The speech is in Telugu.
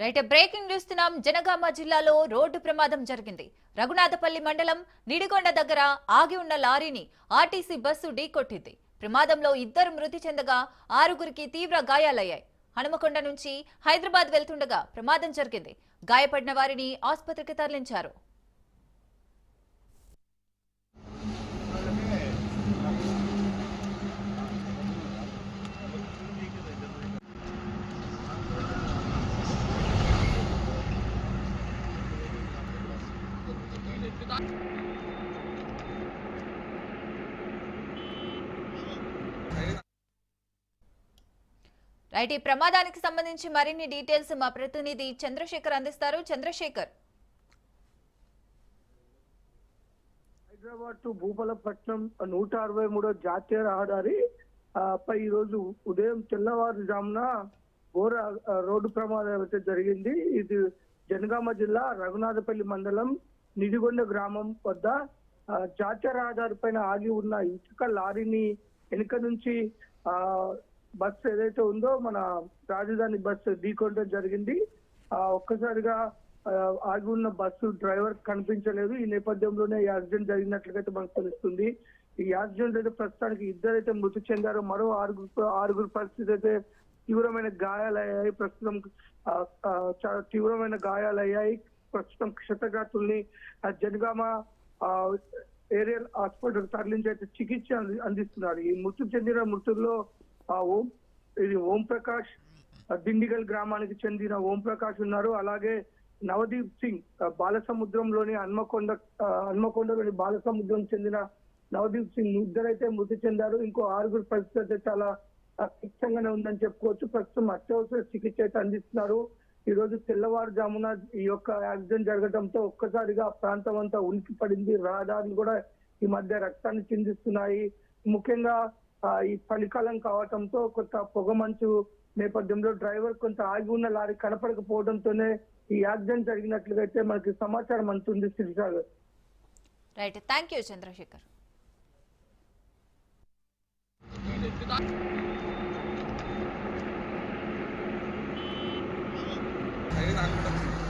రైట్ బ్రేకింగ్ చూస్తున్నాం జనగామ జిల్లాలో రోడ్డు ప్రమాదం జరిగింది. రఘునాథపల్లి మండలం నిడిగొండ దగ్గర ఆగి ఉన్న లారీని ఆర్టీసీ బస్సు ఢీకొట్టింది. ప్రమాదంలో ఇద్దరు మృతి చెందగా ఆరుగురికి తీవ్ర గాయాలయ్యాయి. హనుమకొండ నుంచి హైదరాబాద్ వెళ్తుండగా ప్రమాదం జరిగింది. గాయపడిన వారిని ఆసుపత్రికి తరలించారు. రైట్ ఈ ప్రమాదానికి సంబంధించి మరిన్ని డీటెయిల్స్ మా ప్రతినిధి చంద్రశేఖర్ అందిస్తారు. చంద్రశేఖర్. హైదరాబాద్ టు భూపాలపట్నం నూట అరవై మూడో జాతీయ రహదారి పై ఈరోజు రోజు ఉదయం తెల్లవారుజామున ఘోర రోడ్డు ప్రమాదం అయితే జరిగింది. ఇది జనగామ జిల్లా రఘునాథపల్లి మండలం నిడిగొండ గ్రామం వద్ద జాతీయ రహదారి పైన ఆగి ఉన్న ఇటుక లారీని వెనుక నుంచి ఆ బస్సు ఏదైతే ఉందో మన రాజధాని బస్సు ఢీకొనడం జరిగింది. ఆ ఒక్కసారిగా ఆగి ఉన్న బస్సు డ్రైవర్ కనిపించలేదు. ఈ నేపథ్యంలోనే ఈ యాక్సిడెంట్ జరిగినట్లుగా మనకు తెలుస్తుంది. ఈ యాక్సిడెంట్ అయితే ప్రస్తుతానికి ఇద్దరైతే మృతి చెందారు. మరో ఆరుగురు ఆరుగురు పరిస్థితి అయితే తీవ్రమైన గాయాలయ్యాయి. ప్రస్తుతం చాలా తీవ్రమైన గాయాలయ్యాయి. ప్రస్తుతం క్షతగాతుల్ని జనగామ ఏరియల్ హాస్పిటల్ తరలించి అయితే చికిత్స అంది- అందిస్తున్నారు. ఈ మృతి చెందిన మృతుల్లో ఆ, ఓం ఇది ఓం ప్రకాష్ దిండిగల్ గ్రామానికి చెందిన ఓం ప్రకాష్ ఉన్నారు. అలాగే నవదీప్ సింగ్ బాలసముద్రంలోని హన్మకొండ హన్మకొండలోని బాలసముద్రం చెందిన నవదీప్ సింగ్ ఇద్దరైతే మృతి చెందారు. ఇంకో ఆరుగురు పరిస్థితి అయితే చాలా ఆ, క్లిష్టంగానే ఉందని చెప్పుకోవచ్చు. ప్రస్తుతం అత్యవసర చికిత్స అయితే అందిస్తున్నారు. ఈ రోజు తెల్లవారుజామున ఈ యొక్క యాక్సిడెంట్ జరగడంతో ఒక్కసారిగా ప్రాంతం అంతా ఉనికి పడింది. రహదారులు కూడా ఈ మధ్య రక్తాన్ని చిందిస్తున్నాయి. ముఖ్యంగా ఈ చలికాలం కావటంతో కొంత పొగ మంచు నేపథ్యంలో డ్రైవర్ కొంత ఆగి ఉన్న లారీ కనపడకపోవడంతోనే ఈ యాక్సిడెంట్ జరిగినట్లుగా అయితే మనకి సమాచారం అందుతుంది Srisagar right. Thank you Chandrashekhar. అనేది అనుకుంటుంది